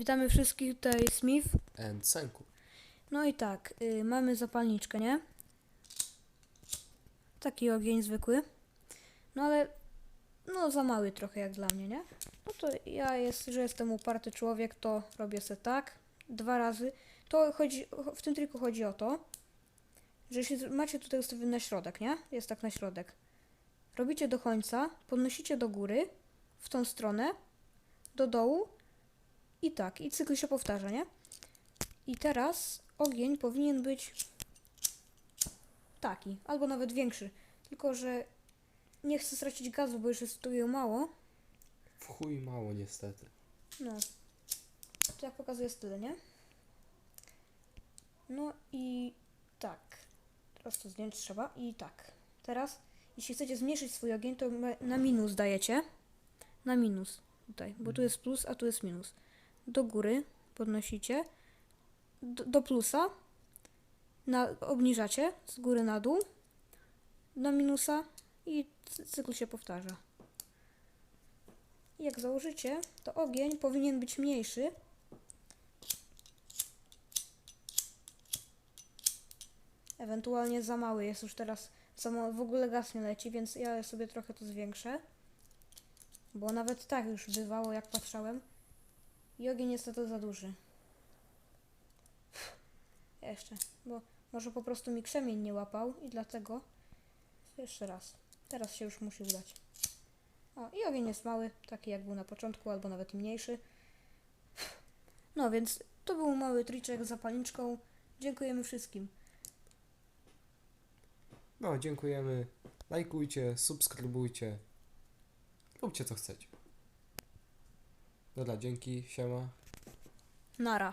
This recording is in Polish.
Witamy wszystkich, tutaj Smith. and Senku. No i tak, y, mamy zapalniczkę, nie? Taki ogień zwykły. No ale, no za mały trochę jak dla mnie, nie? No to ja jest, że jestem uparty człowiek, to robię se tak, dwa razy. To chodzi, w tym triku chodzi o to, że jeśli macie tutaj ustawiony na środek, nie? Jest tak na środek. Robicie do końca, podnosicie do góry, w tą stronę, do dołu i tak, i cykl się powtarza, nie? I teraz ogień powinien być taki, albo nawet większy. Tylko, że nie chcę stracić gazu, bo już jest tu jej mało. W chuj mało niestety. No. To jak pokazuje jest tyle, nie? No i tak. Teraz to zdjąć trzeba. I tak. Teraz, jeśli chcecie zmniejszyć swój ogień, to na minus dajecie. Na minus. Tutaj. Bo tu jest plus, a tu jest minus. Do góry podnosicie. Do, do plusa. Na, obniżacie z góry na dół. Do minusa. I cy- cykl się powtarza. Jak założycie, to ogień powinien być mniejszy. Ewentualnie za mały jest już teraz, w ogóle gaz nie leci, więc ja sobie trochę to zwiększę. Bo nawet tak już bywało, jak patrzałem. I ogień jest to za duży. Jeszcze, bo może po prostu mi krzemień nie łapał i dlatego jeszcze raz. Teraz się już musi udać. O, i ogień jest mały, taki jak był na początku, albo nawet mniejszy. No więc to był mały triczek z zapalniczką. Dziękujemy wszystkim. No, dziękujemy. Lajkujcie, subskrybujcie. Róbcie co chcecie. Dobra, dzięki, siema. Nara.